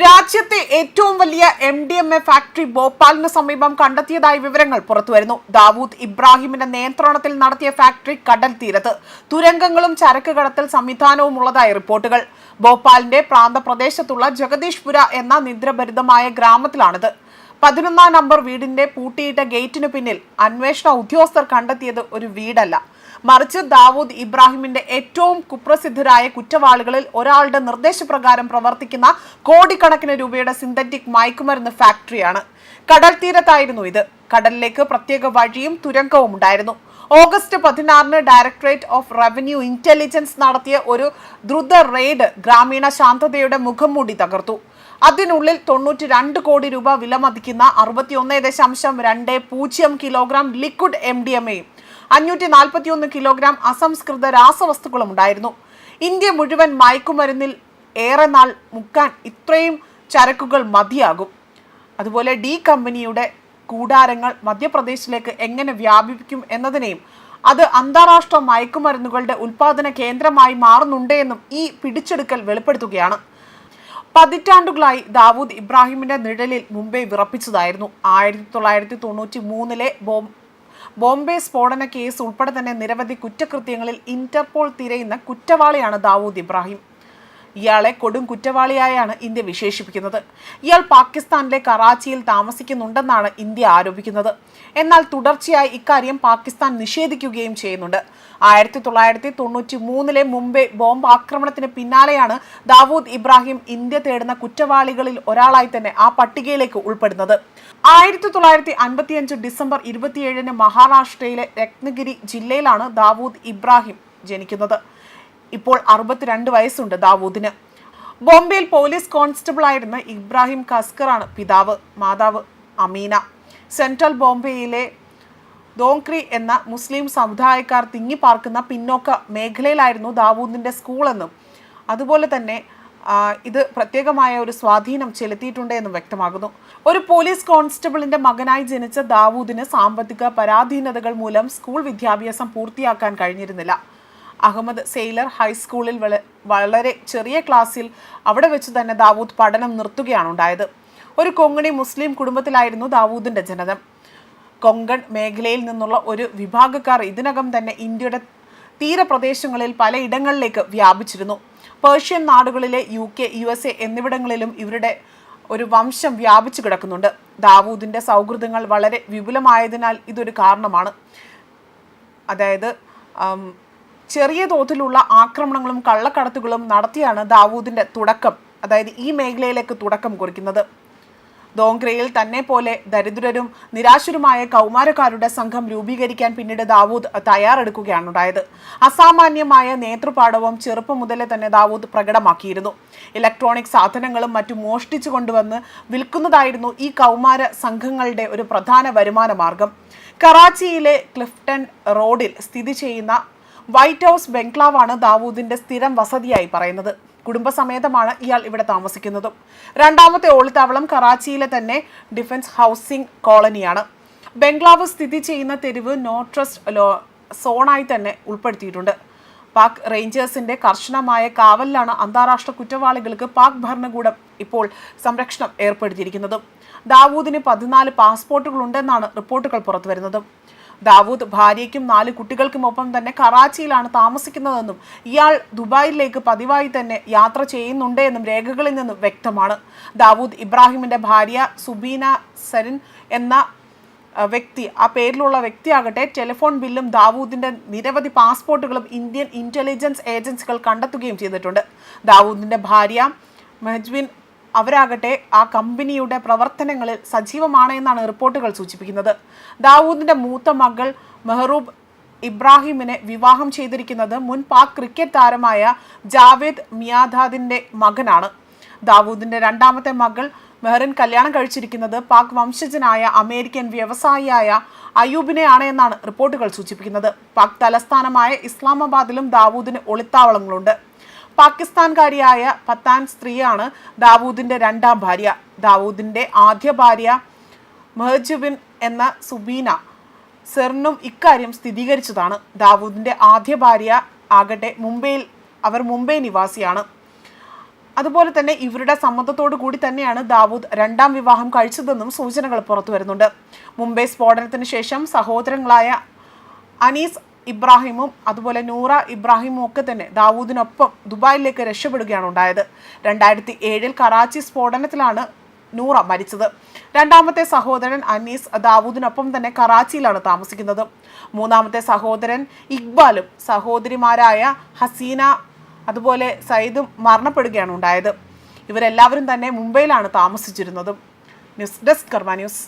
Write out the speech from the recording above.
രാജ്യത്തെ ഏറ്റവും വലിയ M D M A factory ഭോപ്പാലിന് സമീപം കണ്ടെത്തിയതായി വിവരങ്ങൾ പുറത്തുവരുന്നു. ദാവൂദ് ഇബ്രാഹിമിന്റെ നിയന്ത്രണത്തിൽ നടത്തിയ ഫാക്ടറി കടൽ തീരത്ത് തുരങ്കങ്ങളും ചരക്ക് കടത്തൽ സംവിധാനവും ഉള്ളതായി റിപ്പോർട്ടുകൾ. ഭോപ്പാലിന്റെ പ്രാന്തപ്രദേശത്തുള്ള ജഗദീഷ്പുര എന്ന നിദ്രഭരിതമായ ഗ്രാമത്തിലാണിത്. പതിനൊന്നാം നമ്പർ വീടിന്റെ പൂട്ടിയിട്ട ഗേറ്റിനു പിന്നിൽ അന്വേഷണ ഉദ്യോഗസ്ഥർ കണ്ടെത്തിയത് ഒരു വീടല്ല. മറിച്ച് ദാവൂദ് ഇബ്രാഹിമിന്റെ ഏറ്റവും കുപ്രസിദ്ധരായ കുറ്റവാളികളിൽ ഒരാളുടെ നിർദ്ദേശപ്രകാരം പ്രവർത്തിക്കുന്ന കോടിക്കണക്കിന് രൂപയുടെ സിന്തറ്റിക് മയക്കുമരുന്ന് ഫാക്ടറിയാണ്. കടൽ തീരത്തായിരുന്നു ഇത്. കടലിലേക്ക് പ്രത്യേക വഴിയും തുരങ്കവും ഉണ്ടായിരുന്നു. ഓഗസ്റ്റ് പതിനാറിന് ഡയറക്ടറേറ്റ് ഓഫ് റവന്യൂ ഇന്റലിജൻസ് നടത്തിയ ഒരു ദ്രുത റെയ്ഡ് ഗ്രാമീണ ശാന്തതയുടെ മുഖംമൂടി തകർത്തു. അതിനുള്ളിൽ തൊണ്ണൂറ്റി രണ്ട് കോടി രൂപ വിലമതിക്കുന്ന അറുപത്തിയൊന്ന് ദശാംശം രണ്ട് പൂജ്യം kilogram liquid M D M എയും അഞ്ഞൂറ്റി നാൽപ്പത്തിയൊന്ന് കിലോഗ്രാം അസംസ്കൃത രാസവസ്തുക്കളും ഉണ്ടായിരുന്നു. ഇന്ത്യ മുഴുവൻ മയക്കുമരുന്നിൽ ഏറെ നാൾ മുക്കാൻ ഇത്രയും ചരക്കുകൾ മതിയാകും. അതുപോലെ ഡി കമ്പനിയുടെ കൂടാരങ്ങൾ മധ്യപ്രദേശിലേക്ക് എങ്ങനെ വ്യാപിപ്പിക്കും എന്നതിനെയും അത് അന്താരാഷ്ട്ര മയക്കുമരുന്നുകളുടെ ഉൽപാദന കേന്ദ്രമായി മാറുന്നുണ്ടെന്നും ഈ പിടിച്ചെടുക്കൽ വെളിപ്പെടുത്തുകയാണ്. പതിറ്റാണ്ടുകളായി ദാവൂദ് ഇബ്രാഹിമിന്റെ നിഴലിൽ മുംബൈ വിറപ്പിച്ചതായിരുന്നു. ആയിരത്തി തൊള്ളായിരത്തി തൊണ്ണൂറ്റി മൂന്നിലെ ബോംബെ സ്ഫോടന കേസ് ഉൾപ്പെടെ തന്നെ നിരവധി കുറ്റകൃത്യങ്ങളിൽ ഇന്റർപോൾ തിരയുന്ന കുറ്റവാളിയാണ് ദാവൂദ് ഇബ്രാഹിം. ഇയാളെ കൊടും കുറ്റവാളിയായാണ് ഇന്ത്യ വിശേഷിപ്പിക്കുന്നത്. ഇയാൾ പാകിസ്ഥാനിലെ കറാച്ചിയിൽ താമസിക്കുന്നുണ്ടെന്നാണ് ഇന്ത്യ ആരോപിക്കുന്നത്. എന്നാൽ തുടർച്ചയായി ഇക്കാര്യം പാകിസ്ഥാൻ നിഷേധിക്കുകയും ചെയ്യുന്നുണ്ട്. ആയിരത്തി തൊള്ളായിരത്തി തൊണ്ണൂറ്റി മൂന്നിലെ മുംബൈ ബോംബ് ആക്രമണത്തിന് പിന്നാലെയാണ് ദാവൂദ് ഇബ്രാഹിം ഇന്ത്യ തേടുന്ന കുറ്റവാളികളിൽ ഒരാളായി തന്നെ ആ പട്ടികയിലേക്ക് ഉൾപ്പെടുന്നത്. ആയിരത്തി തൊള്ളായിരത്തി അൻപത്തിയഞ്ച് ഡിസംബർ ഇരുപത്തിയേഴിന് മഹാരാഷ്ട്രയിലെ രത്നഗിരി ജില്ലയിലാണ് ദാവൂദ് ഇബ്രാഹിം ജനിക്കുന്നത്. ഇപ്പോൾ അറുപത്തിരണ്ട് വയസ്സുണ്ട് ദാവൂദിന്. ബോംബെയിൽ പോലീസ് കോൺസ്റ്റബിൾ ആയിരുന്ന ഇബ്രാഹിം കസ്കറാണ് പിതാവ് മാതാവ് അമീന. സെൻട്രൽ ബോംബെയിലെ ദോങ്ക്രി എന്ന മുസ്ലിം സമുദായക്കാർ തിങ്ങിപ്പാർക്കുന്ന പിന്നോക്ക മേഖലയിലായിരുന്നു ദാവൂദിന്റെ സ്കൂളെന്നും അതുപോലെ തന്നെ ഇത് പ്രത്യേകമായ ഒരു സ്വാധീനം ചെലുത്തിയിട്ടുണ്ട് എന്നും വ്യക്തമാകുന്നു. ഒരു പോലീസ് കോൺസ്റ്റബിളിന്റെ മകനായി ജനിച്ച ദാവൂദിന് സാമ്പത്തിക പരാധീനതകൾ മൂലം സ്കൂൾ വിദ്യാഭ്യാസം പൂർത്തിയാക്കാൻ കഴിഞ്ഞിരുന്നില്ല. അഹമ്മദ് സെയിലർ ഹൈസ്കൂളിൽ വളരെ ചെറിയ ക്ലാസ്സിൽ അവിടെ വെച്ച് തന്നെ ദാവൂദ് പഠനം നിർത്തുകയാണ് ഉണ്ടായത്. ഒരു കൊങ്ങണി മുസ്ലിം കുടുംബത്തിലായിരുന്നു ദാവൂദിന്റെ ജനനം. കൊങ്കൺ മേഖലയിൽ നിന്നുള്ള ഒരു വിഭാഗക്കാർ ഇതിനകം തന്നെ ഇന്ത്യയുടെ തീരപ്രദേശങ്ങളിൽ പലയിടങ്ങളിലേക്ക് വ്യാപിച്ചിരുന്നു. Persian നാടുകളിലെ U K U S A എന്നിവിടങ്ങളിലും ഇവരുടെ ഒരു വംശം വ്യാപിച്ചു കിടക്കുന്നുണ്ട്. ദാവൂദിന്റെ സൗഹൃദങ്ങൾ വളരെ വിപുലമായതിനാൽ ഇതൊരു കാരണമാണ്. അതായത് ചെറിയ തോതിലുള്ള ആക്രമണങ്ങളും കള്ളക്കടത്തുകളും നടത്തിയാണ് ദാവൂദിന്റെ തുടക്കം അതായത് ഈ മേഖലയിലേക്ക് തുടക്കം കുറിക്കുന്നത്. ദോങ്ക്രയിൽ തന്നെ പോലെ ദരിദ്രരും നിരാശരുമായ കൗമാരക്കാരുടെ സംഘം രൂപീകരിക്കാൻ പിന്നീട് ദാവൂദ് തയ്യാറെടുക്കുകയാണ് ഉണ്ടായത് അസാമാന്യമായ നേതൃപാഠവും ചെറുപ്പം മുതലേ തന്നെ ദാവൂദ് പ്രകടമാക്കിയിരുന്നു. ഇലക്ട്രോണിക് സാധനങ്ങളും മറ്റും മോഷ്ടിച്ചു കൊണ്ടുവന്ന് വിൽക്കുന്നതായിരുന്നു ഈ കൗമാര സംഘങ്ങളുടെ ഒരു പ്രധാന വരുമാന മാർഗം കറാച്ചിയിലെ ക്ലിഫ്റ്റൺ റോഡിൽ സ്ഥിതി ചെയ്യുന്ന വൈറ്റ് ഹൗസ് ബംഗ്ലാവാണ് ദാവൂദിന്റെ സ്ഥിരം വസതിയായി പറയുന്നത്. കുടുംബസമേതമാണ് ഇയാൾ ഇവിടെ താമസിക്കുന്നത്. രണ്ടാമത്തെ ഒളിത്താവളം കറാച്ചിയിലെ തന്നെ ഡിഫൻസ് ഹൗസിംഗ് കോളനിയാണ്. ബംഗ്ലാവ് സ്ഥിതി ചെയ്യുന്ന തെരുവ് നോ ട്രസ്റ്റ് ലോ സോണായി തന്നെ ഉൾപ്പെടുത്തിയിട്ടുണ്ട്. പാക് റേഞ്ചേഴ്സിന്റെ കർശനമായ കാവലിലാണ് അന്താരാഷ്ട്ര കുറ്റവാളികൾക്ക് പാക് ഭരണകൂടം ഇപ്പോൾ സംരക്ഷണം ഏർപ്പെടുത്തിയിരിക്കുന്നത്. ദാവൂദിന് പതിനാല് പാസ്പോർട്ടുകളുണ്ടെന്നാണ് റിപ്പോർട്ടുകൾ പുറത്തുവരുന്നത്. ദാവൂദ് ഭാര്യയ്ക്കും നാല് കുട്ടികൾക്കുമൊപ്പം തന്നെ കറാച്ചിയിലാണ് താമസിക്കുന്നതെന്നും ഇയാൾ ദുബായിലേക്ക് പതിവായി തന്നെ യാത്ര ചെയ്യുന്നുണ്ട് എന്നും രേഖകളിൽ നിന്നും വ്യക്തമാണ്. ദാവൂദ് ഇബ്രാഹിമിന്റെ ഭാര്യ സുബീന സരിൻ എന്ന വ്യക്തി ആ പേരിലുള്ള വ്യക്തിയാകട്ടെ ടെലിഫോൺ ബില്ലും ദാവൂദിന്റെ നിരവധി പാസ്പോർട്ടുകളും ഇന്ത്യൻ ഇന്റലിജൻസ് ഏജൻസികൾ കണ്ടെത്തുകയും ചെയ്തിട്ടുണ്ട്. ദാവൂദിന്റെ ഭാര്യ മെഹ്ജ്വിൻ അവരാകട്ടെ ആ കമ്പനിയുടെ പ്രവർത്തനങ്ങളിൽ സജീവമാണ് എന്നാണ് റിപ്പോർട്ടുകൾ സൂചിപ്പിക്കുന്നത്. ദാവൂദിന്റെ മൂത്ത മകൾ മെഹറൂബ് ഇബ്രാഹിമിനെ വിവാഹം ചെയ്തിരിക്കുന്നത് മുൻ പാക് ക്രിക്കറ്റ് താരമായ ജാവേദ് മിയാദാദിന്റെ മകനാണ്. ദാവൂദിന്റെ രണ്ടാമത്തെ മകൾ മെഹറിൻ കല്യാണം കഴിച്ചിരിക്കുന്നത് പാക് വംശജനായ അമേരിക്കൻ വ്യവസായിയായ അയൂബിനെയാണ് എന്നാണ് റിപ്പോർട്ടുകൾ സൂചിപ്പിക്കുന്നത്. പാക് തലസ്ഥാനമായ ഇസ്ലാമാബാദിലും ദാവൂദിന് ഒളിത്താവളങ്ങളുണ്ട്. പാകിസ്ഥാൻകാരിയായ പത്താൻ സ്ത്രീയാണ് ദാവൂദിന്റെ രണ്ടാം ഭാര്യ. ദാവൂദിന്റെ ആദ്യ ഭാര്യ മെഹജുബിൻ എന്ന സുബീന സെറിനും ഇക്കാര്യം സ്ഥിരീകരിച്ചതാണ്. ദാവൂദിന്റെ ആദ്യ ഭാര്യ ആകട്ടെ മുംബൈയിൽ അവർ മുംബൈ നിവാസിയാണ്. അതുപോലെ തന്നെ ഇവരുടെ സമ്മതത്തോടു കൂടി തന്നെയാണ് ദാവൂദ് രണ്ടാം വിവാഹം കഴിച്ചതെന്നും സൂചനകൾ പുറത്തു വരുന്നുണ്ട് മുംബൈ സ്ഫോടനത്തിന് ശേഷം സഹോദരങ്ങളായ അനീസ് ഇബ്രാഹിമും അതുപോലെ നൂറ ഇബ്രാഹിമും ഒക്കെ തന്നെ ദാവൂദിനൊപ്പം ദുബായിലേക്ക് രക്ഷപ്പെടുകയാണ് ഉണ്ടായത്. രണ്ടായിരത്തി ഏഴിൽ കറാച്ചി സ്ഫോടനത്തിലാണ് നൂറ മരിച്ചത്. രണ്ടാമത്തെ സഹോദരൻ അനീസ് ദാവൂദിനൊപ്പം തന്നെ കറാച്ചിയിലാണ് താമസിക്കുന്നത്. മൂന്നാമത്തെ സഹോദരൻ ഇക്ബാലും സഹോദരിമാരായ ഹസീന അതുപോലെ സയ്യിദും മരണപ്പെടുകയാണ് ഉണ്ടായത്. ഇവരെല്ലാവരും തന്നെ മുംബൈയിലാണ് താമസിച്ചിരുന്നത്. News desk Karma news.